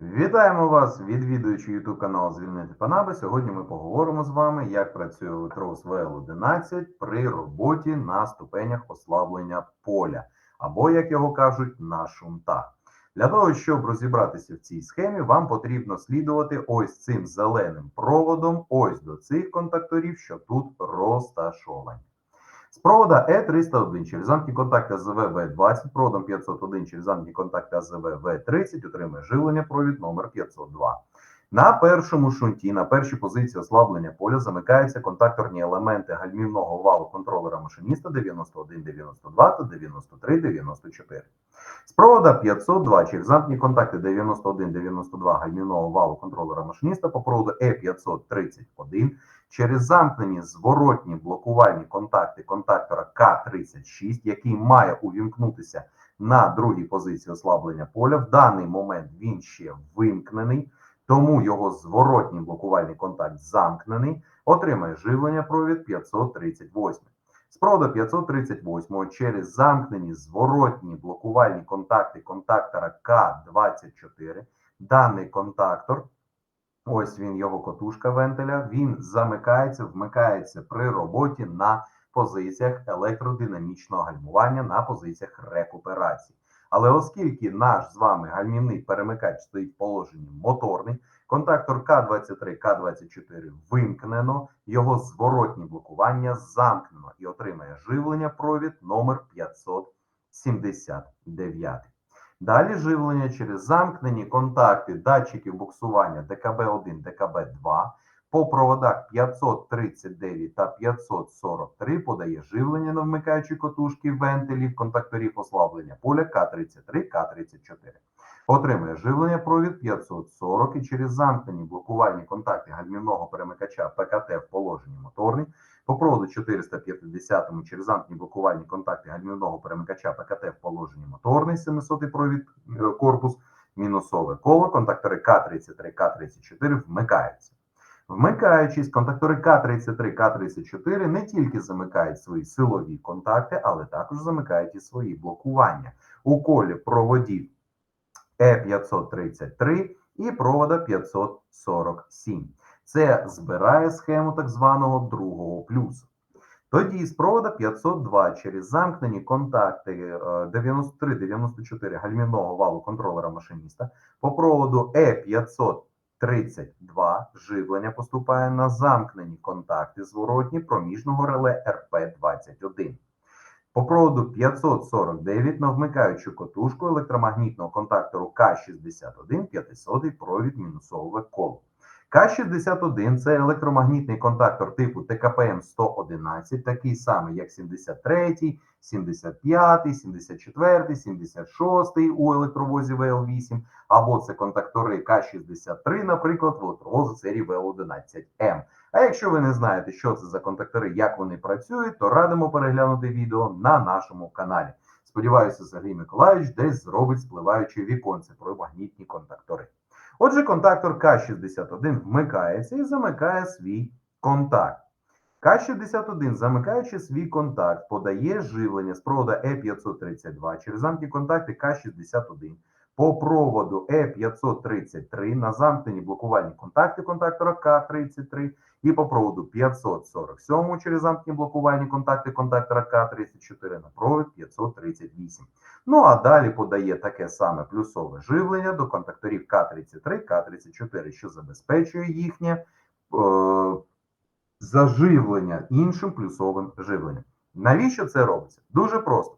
Вітаємо вас, відвідуючи YouTube канал Звільнити Панаби. Сьогодні ми поговоримо з вами, як працює електрос ВЛ11 при роботі на ступенях ослаблення поля, або, як його кажуть, на шунтах. Для того, щоб розібратися в цій схемі, вам потрібно слідувати ось цим зеленим проводом, ось до цих контакторів, що тут розташовані. Провода Е301 через замкні контакти АЗВ В20, проводом 501 через замкні контакти АЗВ В30 отримує живлення провід номер 502. На першому шунті, на першій позиції ослаблення поля замикаються контакторні елементи гальмівного валу контролера машиніста 91, 92 та 93, 94. З провода 502 через замкні контакти 91, 92 гальмівного валу контролера машиніста по проводу Е531 через замкнені зворотні блокувальні контакти контактора К36, який має увімкнутися на другій позиції ослаблення поля. В даний момент він ще вимкнений, тому його зворотній блокувальний контакт замкнений, отримає живлення провід 538. З проводу 538 через замкнені зворотні блокувальні контакти контактора К24 даний контактор Ось він, його котушка вентиля. Він замикається, вмикається при роботі на позиціях електродинамічного гальмування, на позиціях рекуперації. Але оскільки наш з вами гальмівний перемикач стоїть в положенні моторний, контактор К23, К24 вимкнено, його зворотні блокування замкнено і отримає живлення провід номер 579. Далі живлення через замкнені контакти датчиків буксування ДКБ1, ДКБ2 по проводах 539 та 543 подає живлення на вмикаючі котушки вентилів контакторів ослаблення поля К33, К34. Отримує живлення провід 540 і через замкнені блокувальні контакти гальмівного перемикача ПКТ в положенні моторний по проводу 450 через замкні блокувальні контакти гальмівного перемикача ПКТ в положенні моторний 700 провід е, корпус, мінусове коло, контактори К33, К34 вмикаються. Вмикаючись, контактори К33, К34 не тільки замикають свої силові контакти, але також замикають і свої блокування у колі проводів Е533 і провода 547. Це збирає схему так званого другого плюсу. Тоді з провода 502 через замкнені контакти 93-94 гальмівного валу контролера машиніста по проводу Е532 живлення поступає на замкнені контакти зворотні проміжного реле РП-21. По проводу 549 на вмикаючу котушку електромагнітного контактору К61 500 провід мінусове коло. К61 це електромагнітний контактор типу ТКПМ 111, такий самий, як 73, 75, 74, 76 у електровозі ВЛ8, або це контактори К63, наприклад, в електровозу серії ВЛ11М. А якщо ви не знаєте, що це за контактори, як вони працюють, то радимо переглянути відео на нашому каналі. Сподіваюся, Сергій Миколаївич десь зробить спливаюче віконце про магнітні контактори. Отже, контактор К61 вмикається і замикає свій контакт. К61, замикаючи свій контакт, подає живлення з проводу Е532 через замки контакти К61 по проводу Е533 на замкнені блокувальні контакти контактора К33 і по проводу 547 через замкнені блокувальні контакти контактора К34 на провід 538. Ну а далі подає таке саме плюсове живлення до контакторів К33, К34, що забезпечує їхнє е, заживлення іншим плюсовим живленням. Навіщо це робиться? Дуже просто.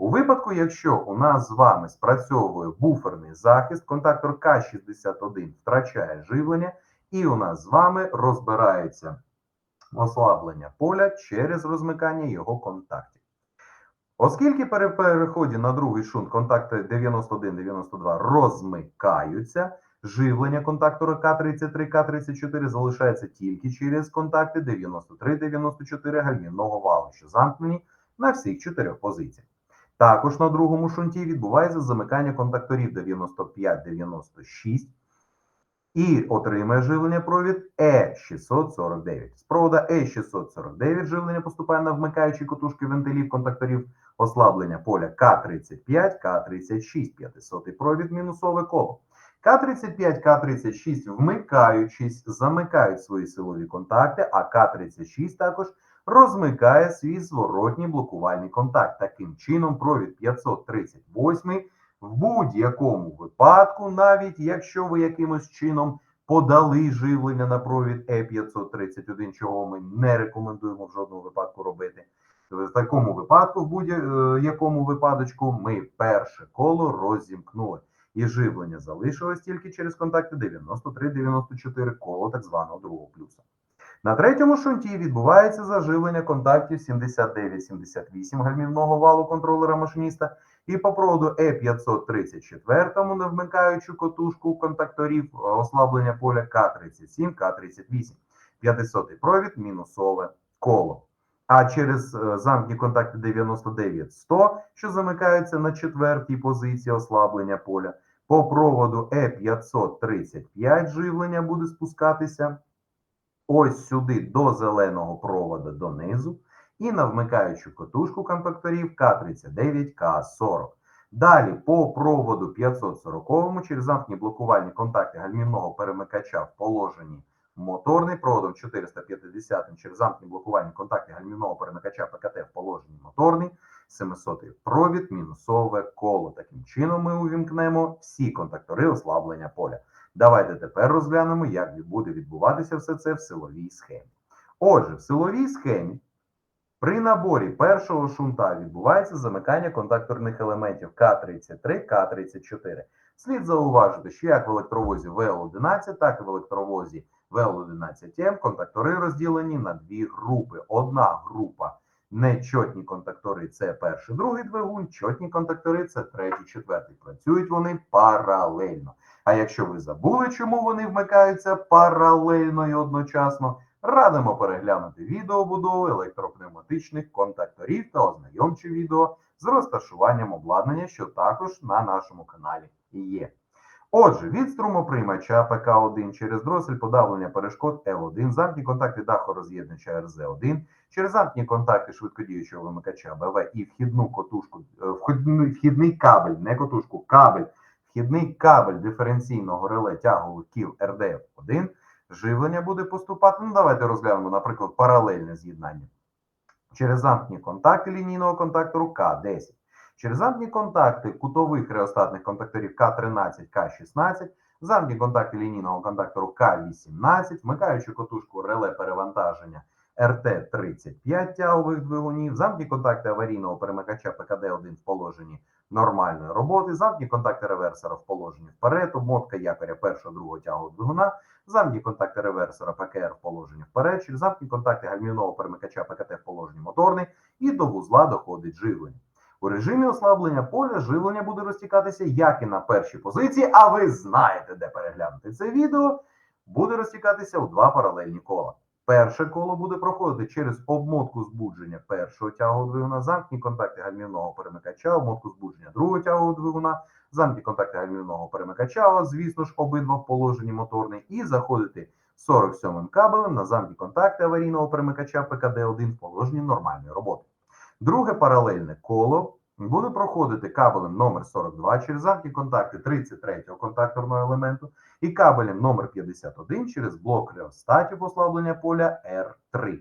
У випадку, якщо у нас з вами спрацьовує буферний захист, контактор К61 втрачає живлення, і у нас з вами розбирається ослаблення поля через розмикання його контактів. Оскільки при переході на другий шунт контакти 91-92 розмикаються, живлення контактора К33, К34 залишається тільки через контакти 93-94 гальмівного валу, що замкнені на всіх чотирьох позиціях. Також на другому шунті відбувається замикання контакторів 95-96 і отримує живлення провід Е649. З провода Е649 живлення поступає на вмикаючі котушки вентилів контакторів ослаблення поля К35, К36, 500 провід мінусове коло. К-35, К-36, вмикаючись, замикають свої силові контакти, а К-36 також розмикає свій зворотній блокувальний контакт. Таким чином, провід 538 в будь-якому випадку, навіть якщо ви якимось чином подали живлення на провід Е531, чого ми не рекомендуємо в жодному випадку робити. В такому випадку, в будь-якому випадочку, ми перше коло розімкнули. І живлення залишилось тільки через контакти 93-94 коло так званого другого плюса. На третьому шунті відбувається заживлення контактів 79-78 гальмівного валу контролера машиніста і по проводу Е534, не вмикаючи котушку контакторів е, ослаблення поля К37, К38. 500 провід мінусове коло. А через е, замкні контакти 99-100, що замикаються на четвертій позиції ослаблення поля, по проводу Е535 живлення буде спускатися ось сюди до зеленого проводу донизу і на вмикаючу котушку контакторів К39, К40. Далі по проводу 540 через замкні блокувальні контакти гальмівного перемикача в положенні моторний проводом 450 через замкні блокувальні контакти гальмівного перемикача ПКТ в положенні моторний 700 провід мінусове коло. Таким чином ми увімкнемо всі контактори ослаблення поля. Давайте тепер розглянемо, як буде відбуватися все це в силовій схемі. Отже, в силовій схемі при наборі першого шунта відбувається замикання контакторних елементів К33, К34. Слід зауважити, що як в електровозі ВЛ11, так і в електровозі ВЛ11М контактори розділені на дві групи. Одна група нечотні контактори це перший, другий двигун, чотні контактори це третій, четвертий. Працюють вони паралельно. А якщо ви забули, чому вони вмикаються паралельно і одночасно, радимо переглянути відео будови електропневматичних контакторів та ознайомче відео з розташуванням обладнання, що також на нашому каналі є. Отже, від струмоприймача ПК1 через дросель подавлення перешкод Л1, замкні контакти дахороз'єднича РЗ1, через замкні контакти швидкодіючого вимикача БВ і вхідну котушку, е, вхідний, вхідний кабель, не котушку, кабель, вхідний кабель диференційного реле тягових кіл РДФ1, живлення буде поступати. Ну, давайте розглянемо, наприклад, паралельне з'єднання. Через замкні контакти лінійного контактору К10. Через замкні контакти кутових реостатних контакторів К13, К16, замкні контакти лінійного контактору К18, вмикаючи котушку реле перевантаження РТ-35 тягових двигунів, замкні контакти аварійного перемикача ПКД-1 в положенні нормальної роботи, замкні контакти реверсора в положенні вперед, обмотка якоря першого другого тягового двигуна, замкні контакти реверсора ПКР в положенні вперед, через замкні контакти гальмівного перемикача ПКТ в положенні моторний і до вузла доходить живлення. У режимі ослаблення поля живлення буде розтікатися як і на першій позиції, а ви знаєте, де переглянути це відео, буде розтікатися у два паралельні кола. Перше коло буде проходити через обмотку збудження першого тягового двигуна, замкні контакти гальмівного перемикача, обмотку збудження другого тягового двигуна, замкні контакти гальмівного перемикача, звісно ж, обидва в положенні моторний, і заходити 47-м кабелем на замкні контакти аварійного перемикача ПКД-1 в положенні нормальної роботи. Друге паралельне коло буде проходити кабелем номер 42 через замкні контакти 33-го контакторного елементу і кабелем номер 51 через блок реостатів ослаблення поля R3.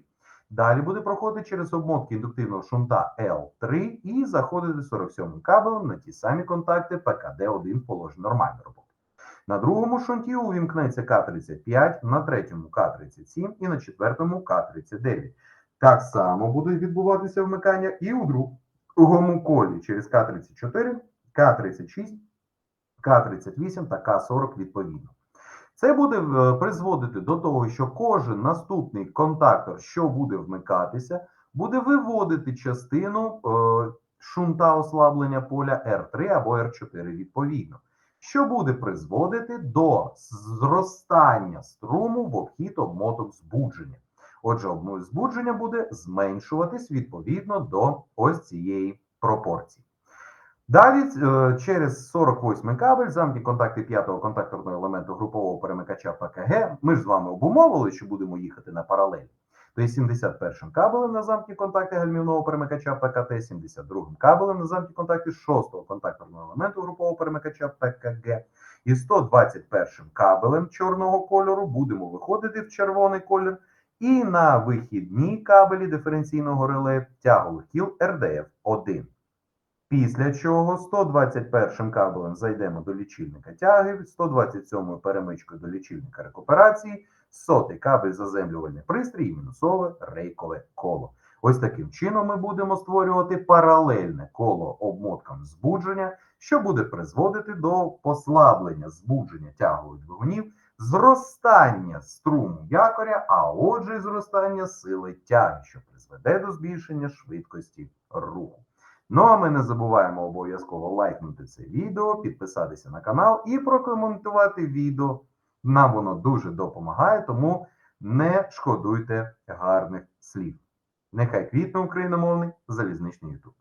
Далі буде проходити через обмотки індуктивного шунта L3 і заходити 47-м кабелем на ті самі контакти ПКД1 в нормальної роботи. На другому шунті увімкнеться К35, на третьому К37 і на четвертому К39. Так само буде відбуватися вмикання і у другому колі через К34, К36, К38 та К40 відповідно. Це буде е, призводити до того, що кожен наступний контактор, що буде вмикатися, буде виводити частину е, шунта ослаблення поля R3 або R4 відповідно, що буде призводити до зростання струму в обхід обмоток збудження. Отже, обмов збудження буде зменшуватись відповідно до ось цієї пропорції. Далі е, через 48 кабель, замки контакти 5-го контакторного елементу групового перемикача ПКГ. Ми ж з вами обумовили, що будемо їхати на паралель. То є 71 кабелем на замки контакти гальмівного перемикача ПКТ, 72 кабелем на замки контакти 6-го контакторного елементу групового перемикача ПКГ І 121 кабелем чорного кольору будемо виходити в червоний колір. І на вихідні кабелі диференційного реле тягових кіл РДФ 1. Після чого 121 кабелем зайдемо до лічильника тяги, 127 перемичкою до лічильника рекуперації, сотий кабель заземлювальний пристрій і мінусове рейкове коло. Ось таким чином ми будемо створювати паралельне коло обмоткам збудження, що буде призводити до послаблення збудження тягових двигунів, зростання струму якоря, а отже, й зростання сили тяги, що призведе до збільшення швидкості руху. Ну а ми не забуваємо обов'язково лайкнути це відео, підписатися на канал і прокоментувати відео. Нам воно дуже допомагає, тому не шкодуйте гарних слів. Нехай квітне україномовний залізничний Ютуб.